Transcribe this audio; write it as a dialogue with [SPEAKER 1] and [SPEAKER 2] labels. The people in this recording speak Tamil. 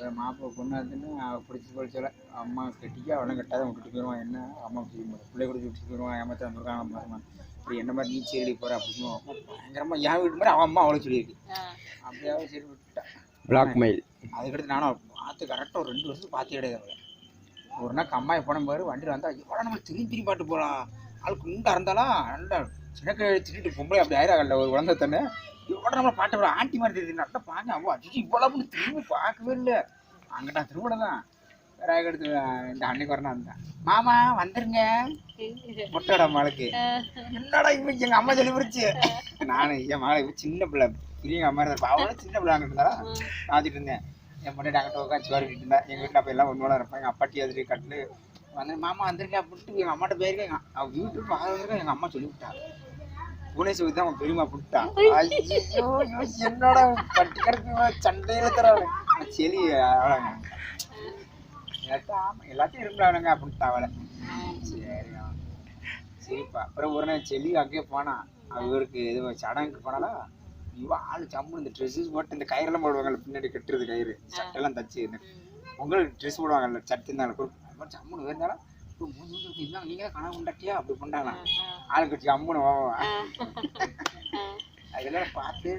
[SPEAKER 1] அப்புறம் மாப்பிள்ளை பொண்ணு வந்துன்னு அவள் பிடிச்சி படிச்சால அம்மா கட்டிக்க அவளும் கட்டாத விட்டுட்டு போயிடுவான் என்ன? அம்மா பிள்ளை கூட விட்டுட்டு போயிடுவான் ஏமாத்த வந்திருக்கான் பாருமா. இப்படி என்ன மாதிரி நீ சரி போகிற அப்படின்னு அம்மா பயங்கரமாக என் வீட்டு மாதிரி அவன் அம்மா அவளும் சொல்லியிருக்கு. அப்படியாவது சரி விட்டுட்டா.
[SPEAKER 2] பிளாக்மெயில்
[SPEAKER 1] அதுக்கடுத்து நானும் பார்த்து கரெக்டாக ஒரு ரெண்டு வருஷத்துக்கு பார்த்து கிடையாது ஒரு நாள் கம்மாய் போன பாரு வண்டியில் வந்தா எவ்வளோ நம்ம திரும்பி திரும்பி பாட்டு போகலாம் ஆள் குண்டா இருந்தாலும் நல்லா சின்ன திட்டு பொம்பளை அப்படி ஆயிராகல ஒரு குழந்தை தானே எவ்வளோ நம்மளை பாட்டு போட ஆண்டி மாதிரி தெரியுது. நல்லா பார்க்க அவ்வளோ அஜிஜி இவ்வளோ திரும்பி பார்க்கவே இல்லை. அங்கிட்ட திருவிழா தான் வேற எடுத்து இந்த அன்னைக்கு வரணும் வந்தேன் மாமா வந்துருங்க. முட்டோட மகளுக்கு என்னடா இவங்க எங்க அம்மா சொல்லி பிடிச்சு நானு என் மகளை இப்போ சின்ன பிள்ளை. பெரிய அம்மா இருந்தா அவளோட சின்ன பிள்ளை அங்கிட்டு இருந்தாரா பார்த்துட்டு இருந்தேன். என் பொண்ணு அங்கிட்ட உட்காந்து வருகிட்டு இருந்தேன் எங்க வீட்டில் அப்போ எல்லாம் ஒன்றோட இருப்பேன் எங்கள் அப்பாட்டி அதிரி கட்டில் வந்து மாமா வந்திருக்கேன் அப்படின்ட்டு எங்கள் அம்மாட்ட போயிருக்கேன். அவள் வீட்டுக்கு பார்த்துருக்கேன் எங்கள் அம்மா சொல்லி விட்டாங்க புவனேஸ்வரி தான் அவன் பெரியமா புட்டா ஐயோ ஐயோ, என்னடா கிடக்கு சண்டையில தர செலி எல்லாத்தையும் எல்லாத்தையும் இருந்தாங்க அப்படின்ட்டு அவளை. சரி சரிப்பா. அப்புறம் ஒரு நாள் செலி அங்கேயே போனா அவருக்கு எதுவும் சடங்குக்கு போனாலா இவ ஆள் சம்பு இந்த ட்ரெஸ்ஸஸ் போட்டு இந்த கயிறெல்லாம் போடுவாங்கல்ல பின்னாடி கட்டுறது கயிறு சட்டையெல்லாம் தச்சு இந்த உங்களுக்கு ட்ரெஸ் போடுவாங்கல்ல சட்டை இருந்தாலும் அது மாதிரி சம்முன்னு இருந்தாலும் இருந்தாங்க. நீங்க தான் கனவு உண்டாட்டியா அப்படி பண்ணாங்களாம் ஆளு கட்சி அம்முன்னு அதெல்லாம் பார்த்தே.